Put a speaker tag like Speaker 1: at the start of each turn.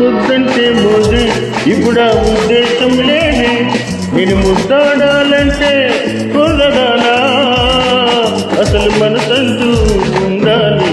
Speaker 1: ముద్దంటే మోజే ఇప్పుడు ఆ ఉద్దేశం లేనే నేను ముద్దాడాలంటే కుదడాలా అసలు మనసంటూ ఉండాలి